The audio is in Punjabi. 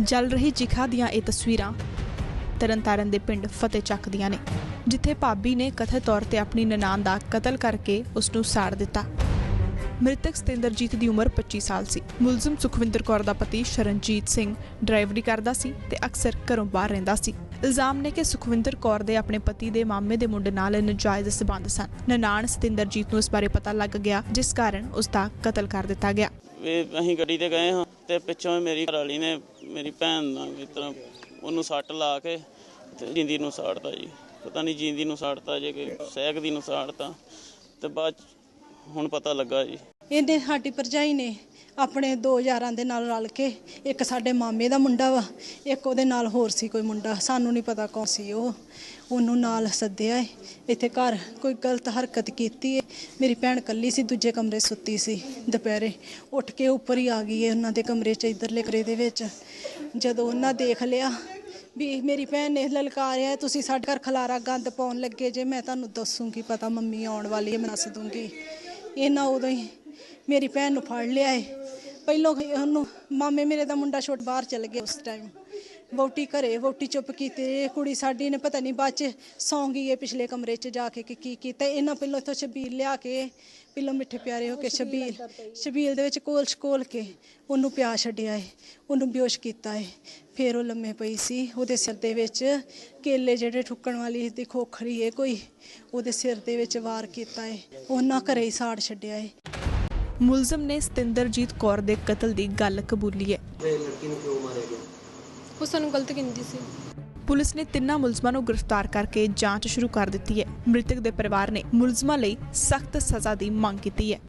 ਜਲ ਰਹੀ ਜਿਖਾ ਦੀਆਂ ਇਹ ਤਸਵੀਰਾਂ ਤਰਨਤਾਰਨ ਦੇ ਪਿੰਡ ਫਤਿਹ ਚੱਕ ਦੀਆਂ ਨੇ, ਜਿੱਥੇ ਭਾਬੀ ਨੇ ਕਥਿਤ ਤੌਰ ਤੇ ਆਪਣੀ ਨਨਾਣ ਦਾ ਕਤਲ ਕਰਕੇ ਉਸ ਨੂੰ ਸਾੜ ਦਿੱਤਾ। ਮ੍ਰਿਤਕ ਸਤਿੰਦਰਜੀਤ ਦੀ ਉਮਰ 25 ਸਾਲ ਸੀ। ਮੁਲਜ਼ਮ ਸੁਖਵਿੰਦਰ ਕੌਰ ਦਾ ਪਤੀ ਸ਼ਰਨਜੀਤ ਸਿੰਘ ਡਰਾਈਵਰੀ ਕਰਦਾ ਸੀ ਤੇ ਅਕਸਰ ਘਰੋਂ ਬਾਹਰ ਰਹਿੰਦਾ ਸੀ। ਇਲਜ਼ਾਮ ਨੇ ਕਿ ਸੁਖਵਿੰਦਰ ਕੌਰ ਦੇ ਆਪਣੇ ਪਤੀ ਦੇ ਮਾਮੇ ਦੇ ਮੁੰਡੇ ਨਾਲ ਨਜਾਇਜ਼ ਸਬੰਧ ਸਨ। ਨਨਾਣ ਸਤਿੰਦਰਜੀਤ ਨੂੰ ਇਸ ਬਾਰੇ ਪਤਾ ਲੱਗ ਗਿਆ, ਜਿਸ ਕਾਰਨ ਉਸ ਦਾ ਕਤਲ ਕਰ ਦਿੱਤਾ ਗਿਆ। ਵੀ ਅਸੀਂ ਗੱਡੀ ਤੇ ਗਏ ਹਾਂ ਤੇ ਪਿੱਛੋਂ ਮੇਰੀ ਘਰਵਾਲੀ ਨੇ ਮੇਰੀ ਭੈਣ ਨਾਲ ਇਸ ਤਰ੍ਹਾਂ ਉਹਨੂੰ ਸੱਟ ਲਾ ਕੇ ਤੇ ਜਿੰਦੀ ਨੂੰ ਸਾੜਤਾ ਜੀ। ਪਤਾ ਨਹੀਂ ਜਿੰਦੀ ਨੂੰ ਸਾੜਤਾ ਜੇ ਕਿ ਸਹਿਕ ਦੀ ਨੂੰ ਸਾੜਤਾ ਤੇ ਬਾਅਦ ਹੁਣ ਪਤਾ ਲੱਗਾ ਜੀ। ਇਹਨੇ ਸਾਡੀ ਭਰਜਾਈ ਨੇ ਆਪਣੇ ਦੋ ਯਾਰਾਂ ਦੇ ਨਾਲ ਰਲ ਕੇ ਇੱਕ ਸਾਡੇ ਮਾਮੇ ਦਾ ਮੁੰਡਾ ਵਾ, ਇੱਕ ਉਹਦੇ ਨਾਲ ਹੋਰ ਸੀ ਕੋਈ ਮੁੰਡਾ। ਸਾਨੂੰ ਨਹੀਂ ਪਤਾ ਕੌਣ ਸੀ ਉਹ। ਉਹਨੂੰ ਨਾਲ ਸੱਦਿਆ ਏ। ਇੱਥੇ ਘਰ ਕੋਈ ਗਲਤ ਹਰਕਤ ਕੀਤੀ ਏ। ਮੇਰੀ ਭੈਣ ਕੱਲੀ ਸੀ, ਦੂਜੇ ਕਮਰੇ ਸੁੱਤੀ ਸੀ ਦੁਪਹਿਰੇ। ਉੱਠ ਕੇ ਉੱਪਰ ਹੀ ਆ ਗਈ ਹੈ ਉਹਨਾਂ ਦੇ ਕਮਰੇ 'ਚ ਇਧਰਲੇ ਕਮਰੇ ਦੇ ਵਿੱਚ। ਜਦੋਂ ਉਹਨਾਂ ਦੇਖ ਲਿਆ ਵੀ ਮੇਰੀ ਭੈਣ ਨੇ ਲਲਕਾਰਿਆ, ਤੁਸੀਂ ਸਾਡੇ ਘਰ ਖਲਾਰਾ ਗੰਦ ਪਾਉਣ ਲੱਗੇ ਜੇ, ਮੈਂ ਤੁਹਾਨੂੰ ਦੱਸੂਗੀ ਪਤਾ ਮੰਮੀ ਆਉਣ ਵਾਲੀ ਹੈ ਮੈਂ ਦੱਸ ਦੂੰਗੀ। ਇਹਨਾਂ ਉਦੋਂ ਹੀ ਮੇਰੀ ਭੈਣ ਨੂੰ ਫੜ ਲਿਆ ਏ। ਪਹਿਲੋਂ ਉਹਨੂੰ, ਮਾਮੇ ਮੇਰੇ ਦਾ ਮੁੰਡਾ ਛੋਟ ਬਾਹਰ ਚਲ ਗਿਆ ਉਸ ਟਾਈਮ ਵੋਟੀ ਘਰੇ ਵੋਟੀ ਚੁੱਪ ਕੀਤੀ ਇਹ ਕੁੜੀ ਸਾਡੀ ਨੇ ਪਤਾ ਨਹੀਂ ਬਾਅਦ ਚ ਸੌਂ ਗਈ ਏ ਪਿਛਲੇ ਕਮਰੇ 'ਚ ਜਾ ਕੇ ਕਿ ਕੀ ਕੀਤਾ। ਇਹਨਾਂ ਪਹਿਲਾਂ ਇੱਥੋਂ ਛਬੀਲ ਲਿਆ ਕੇ ਪਹਿਲਾਂ ਮਿੱਠੇ ਪਿਆਰੇ ਹੋ ਕੇ ਛਬੀਲ ਛਬੀਲ ਦੇ ਵਿੱਚ ਕੋਲ ਕੋਲ ਕੇ ਉਹਨੂੰ ਪਿਆ ਛੱਡਿਆ ਏ ਉਹਨੂੰ ਬੇਹੋਸ਼ ਕੀਤਾ ਏ। ਫਿਰ ਉਹ ਲੰਮੇ ਪਈ ਸੀ ਉਹਦੇ ਸਿਰ ਦੇ ਵਿੱਚ ਕੇਲੇ ਜਿਹੜੇ ਠੁੱਕਣ ਵਾਲੀ ਦੀ ਖੋਖਰੀ ਏ ਕੋਈ ਉਹਦੇ ਸਿਰ ਦੇ ਵਿੱਚ ਵਾਰ ਕੀਤਾ ਏ ਉਹਨਾਂ ਘਰੇ ਹੀ ਸਾੜ ਛੱਡਿਆ ਏ। ਮੁਲਜ਼ਮ ਨੇ ਸਤਿੰਦਰਜੀਤ ਕੌਰ ਦੇ ਕਤਲ ਦੀ ਗੱਲ ਕਬੂਲੀ ਹੈ ਉਹ ਸਾਨੂੰ ਗਲਤ ਕਹਿੰਦੀ ਸੀ। ਪੁਲਿਸ ਨੇ ਤਿੰਨਾਂ ਮੁਲਜ਼ਮਾਂ ਨੂੰ ਗ੍ਰਿਫਤਾਰ ਕਰਕੇ ਜਾਂਚ ਸ਼ੁਰੂ ਕਰ ਦਿੱਤੀ ਹੈ। ਮ੍ਰਿਤਕ ਦੇ ਪਰਿਵਾਰ ਨੇ ਮੁਲਜ਼ਮਾਂ ਲਈ ਸਖਤ ਸਜ਼ਾ ਦੀ ਮੰਗ ਕੀਤੀ ਹੈ।